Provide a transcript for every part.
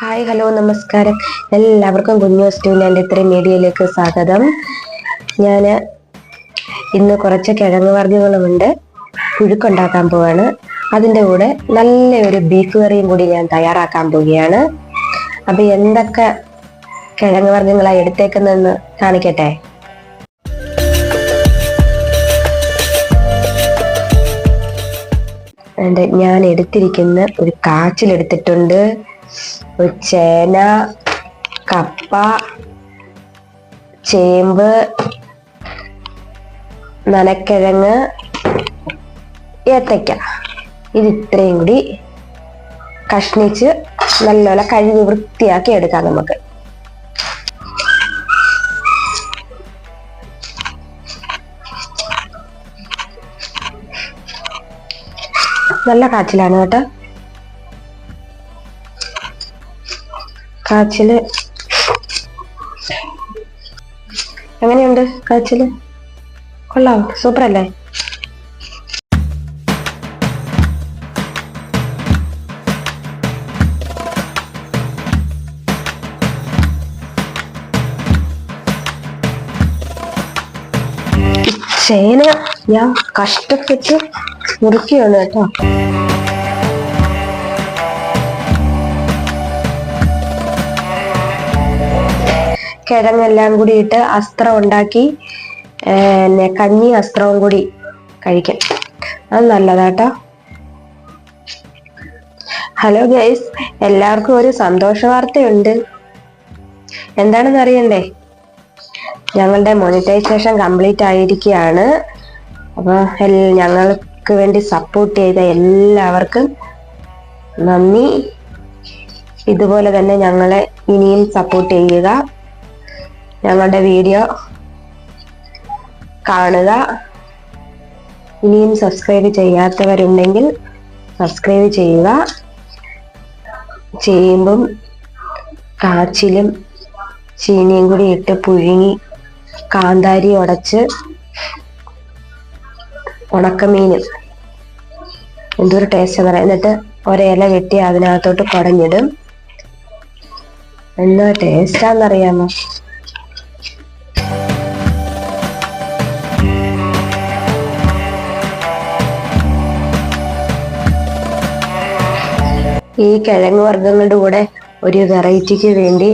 Hi hello നമസ്കാരം. എല്ലാവർക്കും കുഞ്ഞു സ്റ്റൂലാൻഡ് ഇത്രയും മീഡിയയിലേക്ക് സ്വാഗതം. ഞാൻ ഇന്ന് കുറച്ച് കിഴങ്ങ് വർഗങ്ങളുമുണ്ട്. പുഴുക്കുണ്ടാക്കാൻ പോവാണ്. അതിന്റെ കൂടെ നല്ലൊരു ബീഫ് കറിയും കൂടി ഞാൻ തയ്യാറാക്കാൻ പോവുകയാണ്. അപ്പോൾ എന്തൊക്കെ കിഴങ്ങ് വർഗങ്ങളാണ് എടുത്തേക്കുന്നതെന്ന് കാണിക്കട്ടെ? ഞാൻ എടുത്തിരിക്കുന്ന ഒരു ഒരു ചേന കപ്പ ചേമ്പ് നനക്കിഴങ്ങ് ഏത്തയ്ക്ക. ഇത് ഇത്രയും കൂടി കഷ്ണിച്ച് നല്ലപോലെ കഴുകി വൃത്തിയാക്കി എടുക്കാം നമുക്ക്. നല്ല കാച്ചിലാണ് കേട്ടോ. കാച്ചിൽ. എങ്ങനെയുണ്ട് കാച്ചിൽ? കൊള്ളാം സൂപ്പർ അല്ലേ ചേന ഞാൻ കഷ്ടപ്പെട്ട് മുറുക്കിയാണ് കേട്ടോ. കിഴങ്ങെല്ലാം കൂടി ഇട്ട് അസ്ത്രം ഉണ്ടാക്കി പിന്നെ കഞ്ഞി അസ്ത്രവും കൂടി കഴിക്കാം. അത് നല്ലതാട്ടോ. ഹലോ ഗൈസ് എല്ലാവർക്കും ഒരു സന്തോഷ വാർത്തയുണ്ട്. എന്താണെന്ന് അറിയണ്ടേ? ഞങ്ങളുടെ മോണിറ്റൈസേഷൻ കംപ്ലീറ്റ് ആയിരിക്കുകയാണ്. അപ്പോൾ ഞങ്ങൾക്ക് വേണ്ടി സപ്പോർട്ട് ചെയ്ത എല്ലാവർക്കും നന്ദി. ഇതുപോലെ തന്നെ ഞങ്ങളെ ഇനിയും സപ്പോർട്ട് ചെയ്യുക. ഞങ്ങളുടെ വീഡിയോ കാണുക. ഇനിയും സബ്സ്ക്രൈബ് ചെയ്യാത്തവരുണ്ടെങ്കിൽ സബ്സ്ക്രൈബ് ചെയ്യുക. ചേമ്പും കാച്ചിലും ചീനിയും കൂടി ഇട്ട് പുഴുങ്ങി കാന്താരി ഉടച്ച് ഉണക്കമീനും എന്തൊരു ടേസ്റ്റ് പറയാം. എന്നിട്ട് ഒരില വെട്ടി അതിനകത്തോട്ട് കുടഞ്ഞിടും. എന്നാ ടേസ്റ്റാന്നറിയാമോ ഈ കിഴങ്ങ് വർഗങ്ങളുടെ കൂടെ ഒരു വെറൈറ്റിക്ക് വേണ്ടി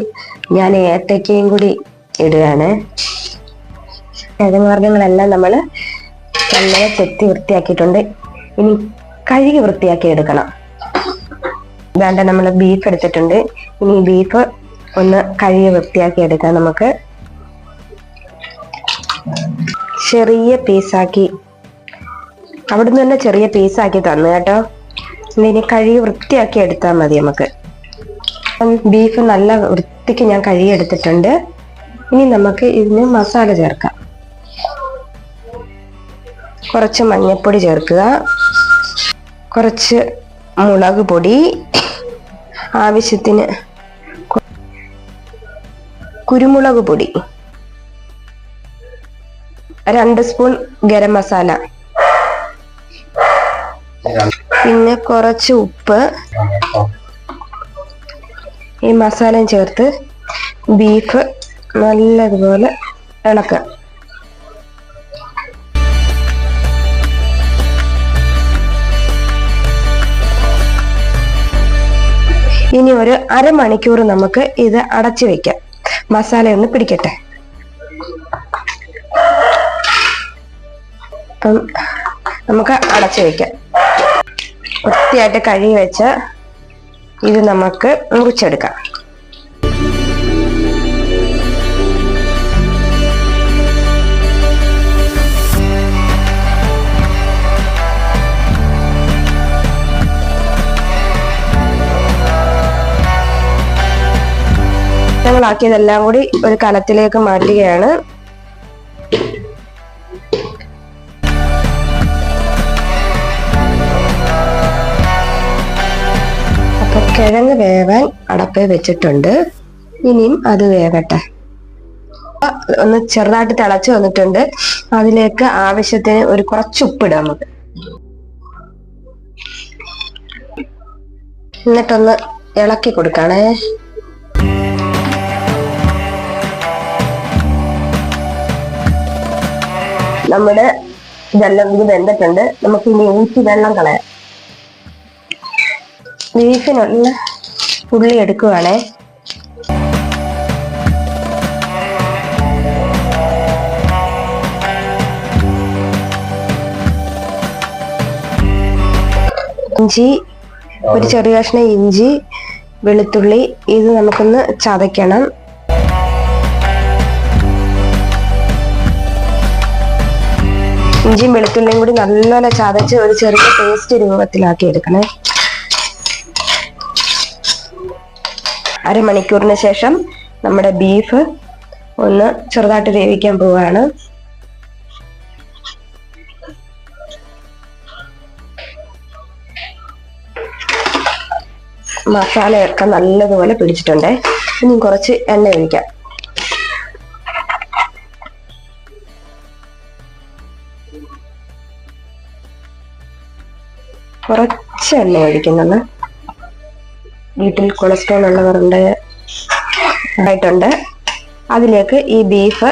ഞാൻ ഏത്തക്കയും കൂടി ഇടുകയാണ്. കിഴങ്ങ് വർഗങ്ങളെല്ലാം നമ്മൾ നല്ല ചെത്തി വൃത്തിയാക്കിയിട്ടുണ്ട്. ഇനി കഴുകി വൃത്തിയാക്കി എടുക്കണം. വേണ്ട നമ്മൾ ബീഫ് എടുത്തിട്ടുണ്ട്. ഇനി ബീഫ് ഒന്ന് കഴുകി വൃത്തിയാക്കി എടുക്കാം നമുക്ക്. ചെറിയ പീസാക്കി അവിടുന്ന് തന്നെ ചെറിയ പീസാക്കി തന്നു കേട്ടോ. ഇനി കഴുകി വൃത്തിയാക്കി എടുത്താൽ മതി നമുക്ക്. ബീഫ് നല്ല വൃത്തിക്ക് ഞാൻ കഴുകി എടുത്തിട്ടുണ്ട്. ഇനി നമുക്ക് ഇതിന് മസാല ചേർക്കാം. കുറച്ച് മഞ്ഞൾപ്പൊടി ചേർക്കുക. കുറച്ച് മുളക് പൊടി. ആവശ്യത്തിന് കുരുമുളക് പൊടി. രണ്ട് സ്പൂൺ ഗരം മസാല പിന്നെ കുറച്ച് ഉപ്പ്. ഈ മസാലയും ചേർത്ത് ബീഫ് നല്ലതുപോലെ ഇളക്കുക. ഇനി ഒരു അരമണിക്കൂർ നമുക്ക് ഇത് അടച്ചു വെക്കാം. മസാല ഒന്ന് പിടിക്കട്ടെ. നമുക്ക് അടച്ചു വെക്കാം. വൃത്തിയായിട്ട് കഴുകി വെച്ച് ഇത് നമുക്ക് മുറിച്ചെടുക്കാം. ഞങ്ങളാക്കിയതെല്ലാം കൂടി ഒരു കലത്തിലേക്ക് മാറ്റുകയാണ്. കിഴങ്ങ് വേവാൻ അടപ്പേ വെച്ചിട്ടുണ്ട്. ഇനിയും അത് വേവട്ടെ. ഒന്ന് ചെറുതായിട്ട് തിളച്ചു വന്നിട്ടുണ്ട്. അതിലേക്ക് ആവശ്യത്തിന് ഒരു കുറച്ച് ഉപ്പിടാം നമുക്ക്. എന്നിട്ടൊന്ന് ഇളക്കി കൊടുക്കണേ. നമ്മുടെ ഇതെല്ലാം ഇത് വെന്തിട്ടുണ്ട്. നമുക്ക് ഇനി ഊറ്റി വെള്ളം കളയാം. ബീഫിനുള്ള ഉള്ളി എടുക്കുവാണേ. ഇഞ്ചി ഒരു ചെറിയ കഷ്ണം ഇഞ്ചി വെളുത്തുള്ളി ഇത് നമുക്കൊന്ന് ചതയ്ക്കണം. ഇഞ്ചിയും വെളുത്തുള്ളിയും കൂടി നല്ലോണം ചതച്ച് ഒരു ചെറിയ പേസ്റ്റ് രൂപത്തിലാക്കി എടുക്കണേ അരമണിക്കൂറിന് ശേഷം നമ്മുടെ ബീഫ് ഒന്ന് ചെറുതായിട്ട് വേവിക്കാൻ പോവുകയാണ്. മസാലയൊക്കെ നല്ലതുപോലെ പിടിച്ചിട്ടുണ്ട്. ഇനി കുറച്ച് എണ്ണ ഒഴിക്കാം. കുറച്ച് എണ്ണ ഒഴിക്കുന്നുണ്ട്. വീട്ടിൽ കൊളസ്ട്രോൾ ഉള്ളവരുണ്ട് ആയിട്ടുണ്ട്. അതിലേക്ക് ഈ ബീഫ്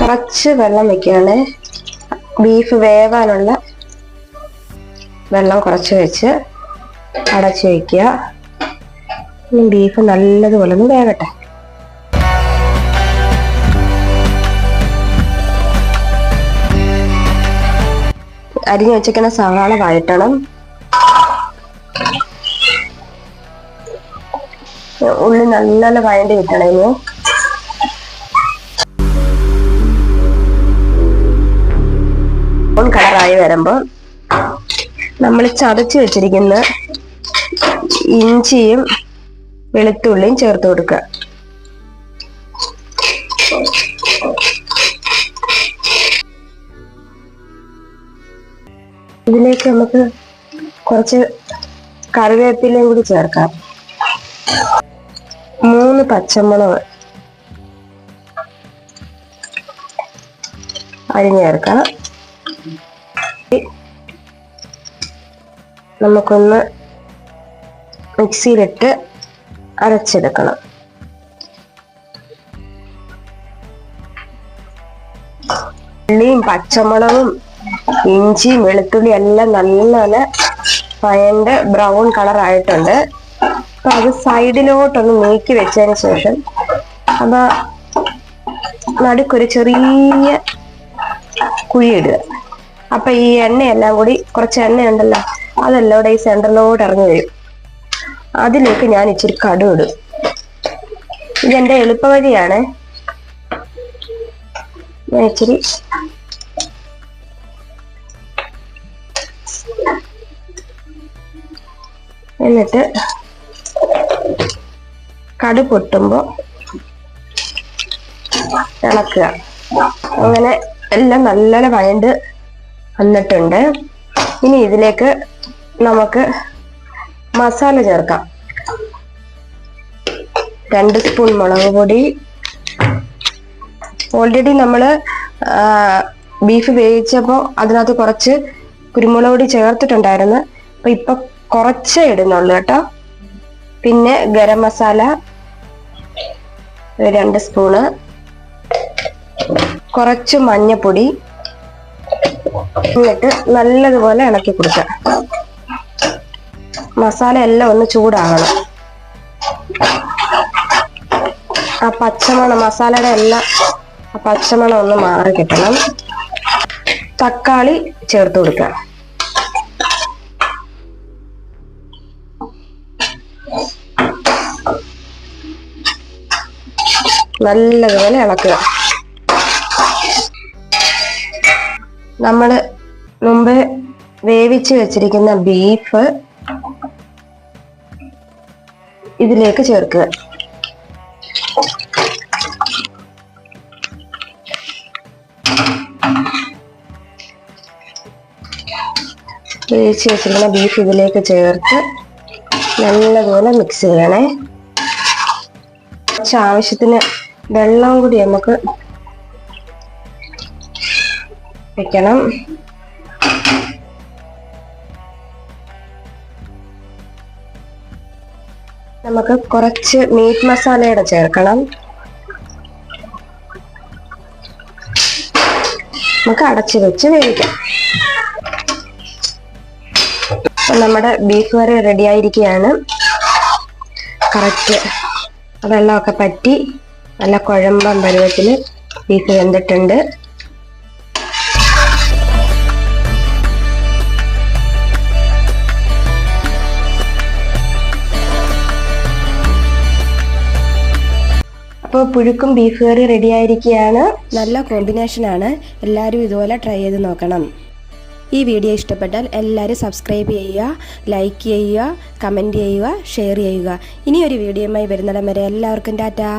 കുറച്ച് വെള്ളം വെക്കുകയാണ്. ബീഫ് വേവാനുള്ള വെള്ളം കുറച്ച് വെച്ച് അടച്ചു വയ്ക്കുക ബീഫ് നല്ലതുപോലെ ഒന്ന് അരിഞ്ഞു വെച്ചിരിക്കുന്ന സവാള വഴറ്റണം. ഉള്ളി നല്ല വഴണ്ടി കിട്ടണം ഇനി. കളറായി വരുമ്പോൾ നമ്മൾ ചതച്ച് വെച്ചിരിക്കുന്ന ഇഞ്ചിയും വെളുത്തുള്ളിയും ചേർത്ത് കൊടുക്കുക. ഇതിലേക്ക് നമുക്ക് കുറച്ച് കറിവേപ്പിലയും കൂടി ചേർക്കാം. മൂന്ന് പച്ചമുളക് അരിഞ്ഞ് ചേർക്കാം. നമുക്കൊന്ന് മിക്സിയിലിട്ട് അരച്ചെടുക്കണം. ഉള്ളിയും പച്ചമുളകും ഇഞ്ചിയും വെളുത്തുള്ളി എല്ലാം നല്ല പയണ്ട് ബ്രൗൺ കളർ ആയിട്ടുണ്ട്. അപ്പൊ അത് സൈഡിലോട്ടൊന്ന് നീക്കി വെച്ചതിന് ശേഷം അപ്പൊ നടുക്കൊരു ചെറിയ കുഴിയിടുക അപ്പൊ ഈ എണ്ണയെല്ലാം കൂടി കുറച്ച് എണ്ണ ഉണ്ടല്ലോ അതെല്ലാം കൂടെ ഈ സെന്ററിലോട്ട് ഇറങ്ങി വരും. അതിലേക്ക് ഞാൻ ഇച്ചിരി കടു ഇടും. ഇതെന്റെ എളുപ്പവഴിയാണ്. ഞാൻ ഇച്ചിരി എന്നിട്ട് കടു പൊട്ടുമ്പോ ഇളക്കുക. അങ്ങനെ എല്ലാം നല്ലോണം വഴണ്ട് വന്നിട്ടുണ്ട്. ഇനി ഇതിലേക്ക് നമുക്ക് മസാല ചേർക്കാം. രണ്ട് സ്പൂൺ മുളക് പൊടി. ഓൾറെഡി നമ്മൾ ബീഫ് വേവിച്ചപ്പോൾ അതിനകത്ത് കുറച്ച് കുരുമുളക് പൊടി ചേർത്തിട്ടുണ്ടായിരുന്നു. അപ്പം ഇപ്പൊ കുറച്ചേ ഇടുന്നുള്ളൂ കേട്ടോ. പിന്നെ ഗരം മസാല രണ്ട് സ്പൂണ്. കുറച്ച് മഞ്ഞപ്പൊടി. എന്നിട്ട് നല്ലതുപോലെ ഇളക്കി കൊടുക്കുക. മസാല എല്ലാം ഒന്ന് ചൂടാകണം ആ പച്ചമണം മസാലയുടെ എല്ലാം ആ പച്ചമണം ഒന്ന് മാറി കിട്ടണം. തക്കാളി ചേർത്ത് കൊടുക്കുക. നല്ലതുപോലെ ഇളക്കുക. നമ്മൾ മുമ്പ് വേവിച്ച് വെച്ചിരിക്കുന്ന ബീഫ് ഇതിലേക്ക് ചേർക്കുക. വേവിച്ച് വെച്ചിരിക്കുന്ന ബീഫ് ഇതിലേക്ക് ചേർത്ത് നല്ലതുപോലെ മിക്സ് ചെയ്യണേ. കുറച്ച് ആവശ്യത്തിന് വെള്ളം കൂടി നമുക്ക് വെക്കണം. നമുക്ക് കുറച്ച് മീറ്റ് മസാലയുടെ ചേർക്കണം. നമുക്ക് അടച്ചു വെച്ച് വേവിക്കാം. നമ്മുടെ ബീഫ് കറി റെഡി ആയിരിക്കുകയാണ്. കറക്റ്റ് വെള്ളമൊക്കെ പറ്റി നല്ല കുഴമ്പം പരുവത്തിൽ ബീഫ് വെന്തിട്ടുണ്ട് അപ്പോൾ പുഴുക്കും ബീഫ് കറി റെഡി ആയിരിക്കുകയാണ്. നല്ല കോമ്പിനേഷനാണ് എല്ലാവരും ഇതുപോലെ ട്രൈ ചെയ്ത് നോക്കണം. ഈ വീഡിയോ ഇഷ്ടപ്പെട്ടാൽ എല്ലാവരും സബ്സ്ക്രൈബ് ചെയ്യുക ലൈക്ക് ചെയ്യുക കമന്റ് ചെയ്യുക ഷെയർ ചെയ്യുക. ഇനിയൊരു വീഡിയോയുമായി വരുന്നിടം വരെ എല്ലാവർക്കും ടാറ്റാ.